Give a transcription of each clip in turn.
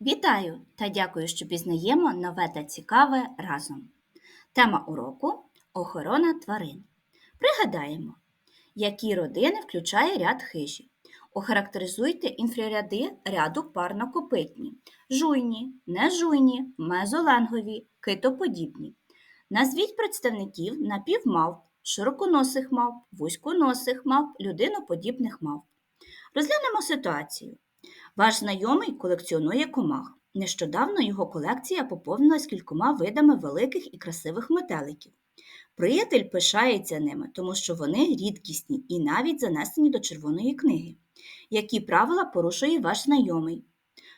Вітаю та дякую, що пізнаємо нове та цікаве разом. Тема уроку охорона тварин. Пригадаємо, які родини включає ряд хижі. Охарактеризуйте інфраряди ряду парнокопитні, жуйні, нежуйні, мезоленгові, китоподібні. Назвіть представників напівмавп, широконосих мавп, вузьконосих мавп, людиноподібних мавп. Розглянемо ситуацію. Ваш знайомий колекціонує комах. Нещодавно його колекція поповнилась кількома видами великих і красивих метеликів. Приятель пишається ними, тому що вони рідкісні і навіть занесені до червоної книги. Які правила порушує ваш знайомий?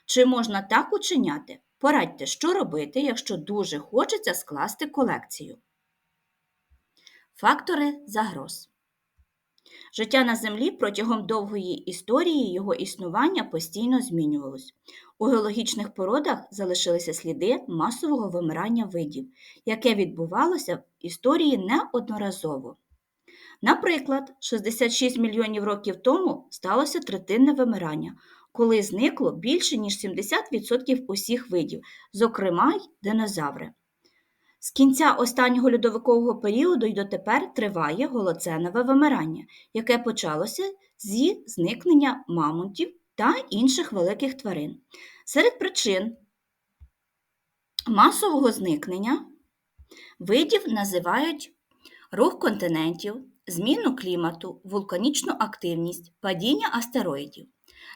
Чи можна так учиняти? Порадьте, що робити, якщо дуже хочеться скласти колекцію. Фактори загроз. Життя на Землі протягом довгої історії його існування постійно змінювалось. У геологічних породах залишилися сліди масового вимирання видів, яке відбувалося в історії неодноразово. Наприклад, 66 мільйонів років тому сталося третинне вимирання, коли зникло більше ніж 70% усіх видів, зокрема й динозаври. З кінця останнього льодовикового періоду й дотепер триває голоценове вимирання, яке почалося зі зникнення мамонтів та інших великих тварин. Серед причин масового зникнення видів називають рух континентів, зміну клімату, вулканічну активність, падіння астероїдів.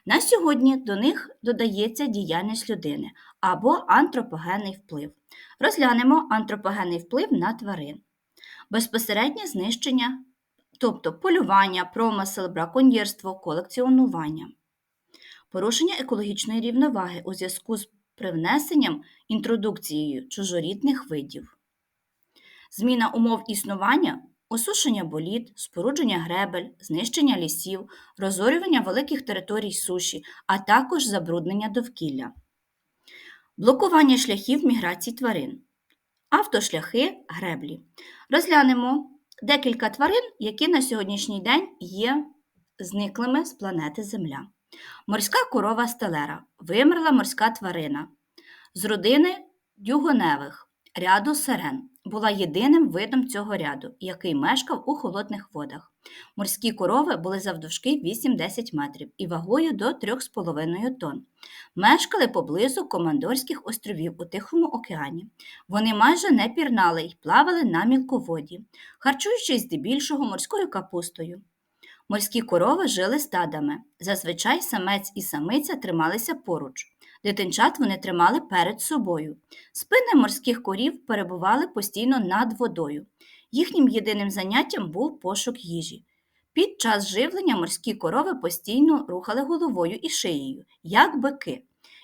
На сьогодні до них додається діяльність людини або антропогенний вплив. Розглянемо антропогенний вплив на тварин, безпосереднє знищення, тобто полювання, промисел, браконьєрство, колекціонування, порушення екологічної рівноваги у зв'язку з привнесенням інтродукцією чужорідних видів, зміна умов існування. Осушення боліт, спорудження гребель, знищення лісів, розорювання великих територій суші, а також забруднення довкілля. Блокування шляхів міграції тварин, автошляхи греблі. Розглянемо декілька тварин, які на сьогоднішній день є зниклими з планети Земля. Морська корова стелера, вимерла морська тварина. З родини дюгоневих, ряду сирен була єдиним видом цього ряду, який мешкав у холодних водах. Морські корови були завдовжки 8-10 метрів і вагою до 3,5 тонн. Мешкали поблизу Командорських островів у Тихому океані. Вони майже не пірнали й плавали на мілководі, харчуючись здебільшого морською капустою. Морські корови жили стадами. Зазвичай самець і самиця трималися поруч. Дитинчат вони тримали перед собою. Спини морських корів перебували постійно над водою. Їхнім єдиним заняттям був пошук їжі. Під час живлення морські корови постійно рухали головою і шиєю, як бики,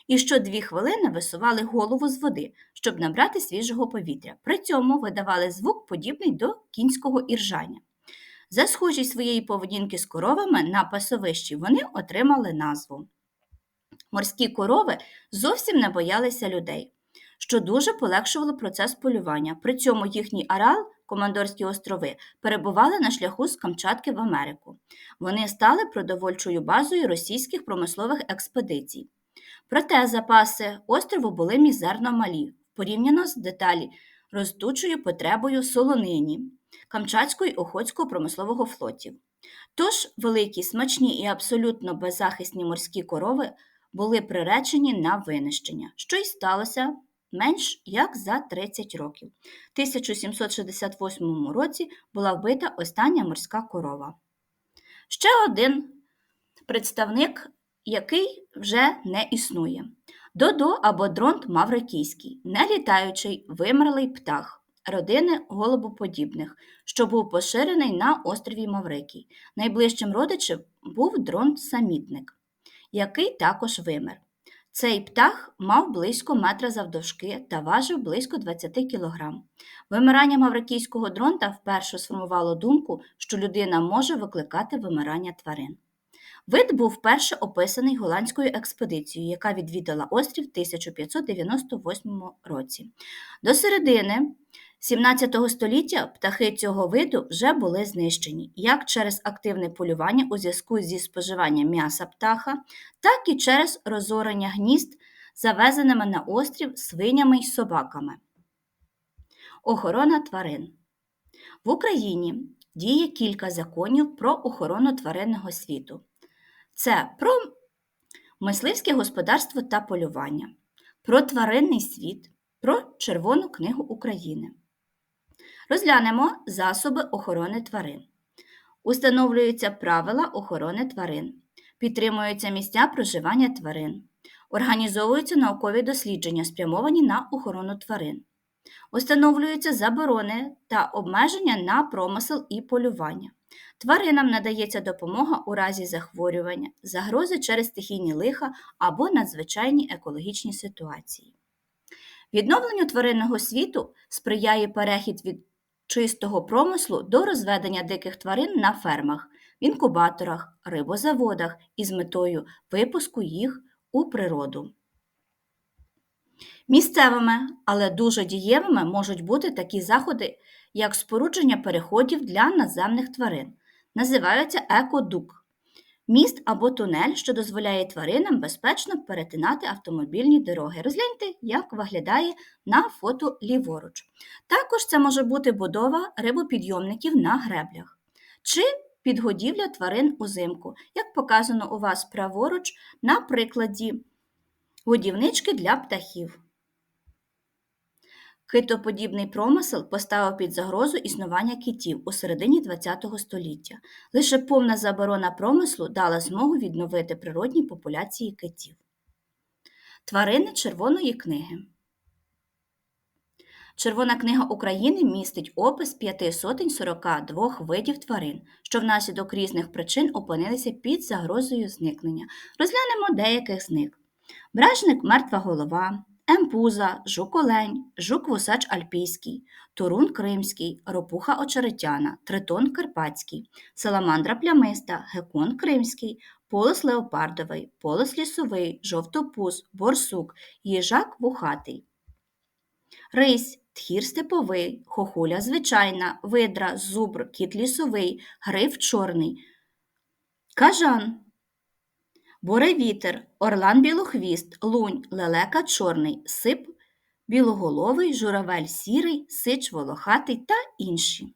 і щодві хвилини висували голову з води, щоб набрати свіжого повітря. При цьому видавали звук, подібний до кінського іржання. За схожість своєї поведінки з коровами на пасовищі вони отримали назву. Морські корови зовсім не боялися людей, що дуже полегшувало процес полювання. При цьому їхній арал, Командорські острови, перебували на шляху з Камчатки в Америку. Вони стали продовольчою базою російських промислових експедицій. Проте запаси острову були мізерно малі, порівняно з деталі ростучою потребою солонині, Камчатського і Охотського промислового флотів. Тож великі, смачні і абсолютно беззахисні морські корови були приречені на винищення, що й сталося менш як за 30 років. У 1768 році була вбита остання морська корова. Ще один представник, який вже не існує. Додо або дронт маврикійський, нелітаючий вимерлий птах. Родини голубоподібних, що був поширений на острові Маврикій. Найближчим родичем був дронт-самітник який також вимер. Цей птах мав близько метра завдовжки та важив близько 20 кг. Вимирання маврикійського дронта вперше сформувало думку, що людина може викликати вимирання тварин. Вид був вперше описаний голландською експедицією, яка відвідала острів 1598 році. До середини 17 століття птахи цього виду вже були знищені як через активне полювання у зв'язку зі споживанням м'яса птаха, так і через розорення гнізд завезеними на острів свинями й собаками. Охорона тварин. В Україні діє кілька законів про охорону тваринного світу. Це про мисливське господарство та полювання, про тваринний світ, про Червону книгу України. Розглянемо засоби охорони тварин. Установлюються правила охорони тварин, підтримуються місця проживання тварин, організовуються наукові дослідження, спрямовані на охорону тварин. Установлюються заборони та обмеження на промисел і полювання. Тваринам надається допомога у разі захворювання, загрози через стихійні лиха або надзвичайні екологічні ситуації. Відновленню тваринного світу сприяє перехід від чистого промислу до розведення диких тварин на фермах, інкубаторах, рибозаводах із метою випуску їх у природу. Місцевими, але дуже дієвими можуть бути такі заходи, як спорудження переходів для наземних тварин, називаються екодук, міст або тунель, що дозволяє тваринам безпечно перетинати автомобільні дороги. Розгляньте, як виглядає на фото ліворуч. Також це може бути будова рибопідйомників на греблях чи підгодівля тварин узимку, як показано у вас праворуч на прикладі годівнички для птахів. Китоподібний промисел поставив під загрозу існування китів у середині ХХ століття. Лише повна заборона промислу дала змогу відновити природні популяції китів. Тварини Червоної книги. Червона книга України містить опис 542 видів тварин, що внаслідок різних причин опинилися під загрозою зникнення. Розглянемо деяких з них: бражник мертва голова, емпуза, жук-олень, жук-вусач альпійський, турун кримський, ропуха очеретяна, тритон карпатський, саламандра плямиста, гекон кримський, полос леопардовий, полос лісовий, жовтопуз, борсук, їжак вухатий. Рись, тхір степовий, хохуля звичайна, видра, зубр, кіт лісовий, гриф чорний, кажан, буревітер, орлан білохвіст, лунь, лелека чорний, сип білоголовий, журавель сірий, сич волохатий та інші.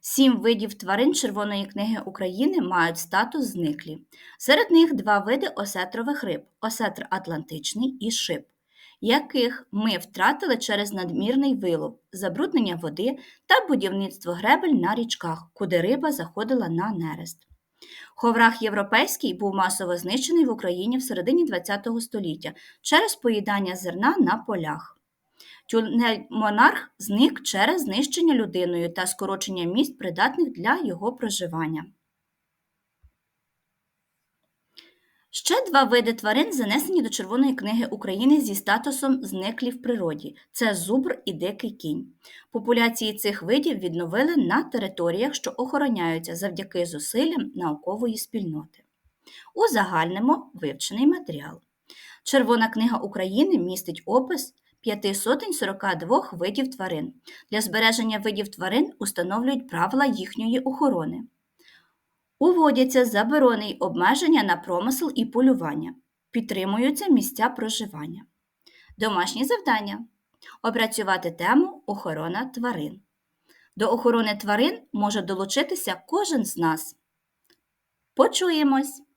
Сім видів тварин Червоної книги України мають статус зниклі. Серед них два види осетрових риб осетр атлантичний і шип, яких ми втратили через надмірний вилов, забруднення води та будівництво гребель на річках, куди риба заходила на нерест. Ховрах європейський був масово знищений в Україні в середині ХХ століття через поїдання зерна на полях. Тюнель монарх зник через знищення людиною та скорочення місць, придатних для його проживання. Ще два види тварин занесені до Червоної книги України зі статусом зниклі в природі це зубр і дикий кінь. Популяції цих видів відновили на територіях, що охороняються завдяки зусиллям наукової спільноти. Узагальнимо вивчений матеріал. Червона книга України містить опис 542 видів тварин. Для збереження видів тварин установлюють правила їхньої охорони. Уводяться заборони й обмеження на промисел і полювання. Підтримуються місця проживання. Домашні завдання. Опрацювати тему охорона тварин. До охорони тварин може долучитися кожен з нас. Почуємось!